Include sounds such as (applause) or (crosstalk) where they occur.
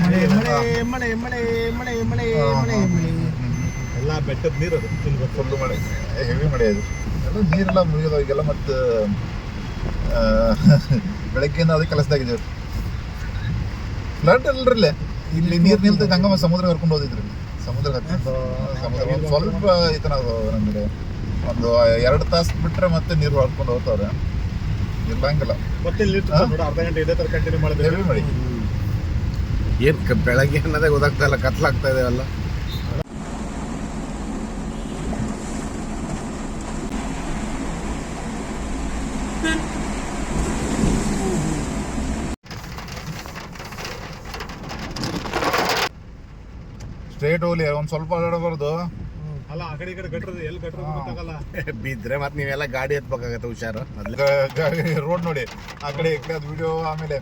ಮಳೆ ಮಳೆ ಮಳೆ ಮಳೆ ಮಳೆ ಮಳೆ ಮಳೆ ಮಳೆ ಎಲ್ಲ ಬೆಟ್ಟದ ನೀರು ಅದು. ಇಲ್ಲಿ ಫುಲ್ಲು ಮಳೆ. ಹೆವಿ ಮಳೆ ಅದು. ಎಲ್ಲ ನೀರೆಲ್ಲ ಮುಗಿದವಾಗೆಲ್ಲ ಮತ್ತು ಬೆಳಗ್ಗೆಯಿಂದ ಅದೇ ಕೆಲಸದಾಗಿದೆ ಫ್ಲಡ್ ಅಲ್ರಲ್ಲೇ. ಇಲ್ಲಿ ನೀರು ನಿಲ್ತೈತೆ ಹಂಗಮ್ಮ ಸಮುದ್ರ ಕರ್ಕೊಂಡು ಹೋದಿದ್ರಿ. ಸಮುದ್ರ ಸಮುದ್ರ ಒಂದು ಸ್ವಲ್ಪ ಇತನ ನಮಗೆ. ಒಂದು ಎರಡು ತಾಸು ಬಿಟ್ರೆ ಮತ್ತೆ ನೀರು ಹೊಡ್ಕೊಂಡು ಹೋಗ್ತಾವ್ರೆ. ಇರ್ಲಂಗಿಲ್ಲ. ಮತ್ತೆ ಅರ್ಧ ಗಂಟೆ ಇದೇ ತರ ಕಂಟಿನ್ಯೂ ಮಾಡಿದ್ರೆ. ಮಳೆ. ಏನ್ ಬೆಳಗ್ಗೆ ಅನ್ನೋದೇ ಗೊತ್ತಾಗ್ತಾ ಇಲ್ಲ ಕತ್ಲಾಗ್ತಾ ಇದೆ ಅಲ್ಲ ಸ್ಟ್ರೇಟ್ ಹೋಗ್ಲಿ ಒಂದ್ ಸ್ವಲ್ಪ ಓಡಾಡಬಾರ್ದು ಅಲ್ಲ ಆ ಕಡೆ ಈ ಕಡೆ ಗಟ್ರದ ಎಲ್ಲಿ ಗೊತ್ತಾಗಲ್ಲ. (laughs) ಬಿದ್ರೆ ಮತ್ತೆ ನೀವೆಲ್ಲ ಗಾಡಿ ಎತ್ಬೇಕಾಗತ್ತೆ ಹುಷಾರು. ರೋಡ್ ನೋಡಿ ಆ ಕಡೆ ಈ ಕಡೆ ಅದು ವಿಡಿಯೋ ಆಮೇಲೆ